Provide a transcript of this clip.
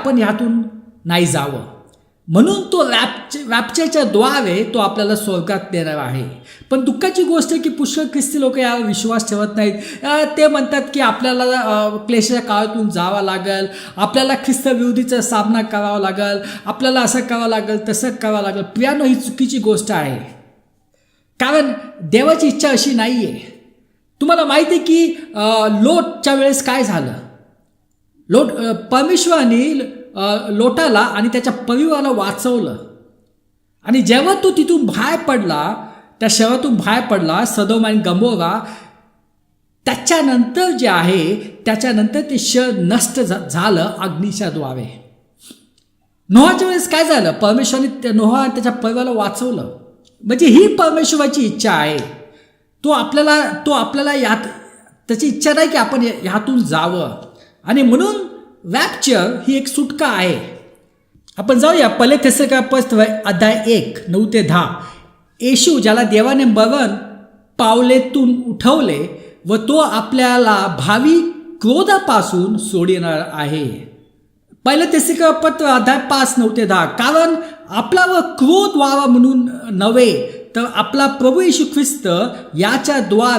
आपण ह्यातून नाही जावं. म्हणून तो रॅप रॅप्चरच्या द्वारे तो आपल्याला स्वर्गात देणार आहे. पण दुःखाची गोष्ट आहे की पुष्कळ ख्रिस्ती लोक यावर विश्वास ठेवत नाहीत. ते म्हणतात की आपल्याला क्लेशाच्या काळातून जावं लागेल. आपल्याला ख्रिस्त विरोधीचा सामना करावा लागेल. आपल्याला असं करावं लागेल तसं करावं लागेल. प्रियानो ही चुकीची गोष्ट आहे. कारण देवाची इच्छा अशी नाही आहे तुम्हाला माहिती आहे की लोटच्या वेळेस काय झालं? लोट परमेश्वराने लोटाला आणि त्याच्या परिवाराला वाचवलं. आणि जेव्हा तो तिथून बाहेर पडला त्या शहरातून बाहेर पडला सदोम आणि गमोरा त्याच्यानंतर जे आहे त्याच्यानंतर ते शहर नष्ट झा- झालं अग्नीच्या द्वारे. नोहाच्या वेळेस काय झालं? परमेश्वराने त्या नोहा आणि त्याच्या परिवाराला वाचवलं. म्हणजे ही परमेश्वराची इच्छा आहे. तो आपल्याला तो आपल्याला यात त्याची इच्छा नाही की आपण यातून ह्यातून जावं. आणि म्हणून रॅप्चर ही एक सुटका आहे. आपण जाऊया पहिले तेसका पस्त अध्याय एक नऊ ते दहा. येशू ज्याला देवाने मरण पावलेतून उठवले व तो आपल्याला भावी क्रोधापासून सोडणार आहे. पहिलं तेसिका पत्र अध्याय पाच नऊ ते दहा. कारण आपल्यावर क्रोध व्हावा म्हणून नव्हे तर आपला प्रभू येशू ख्रिस्त याच्या द्वारे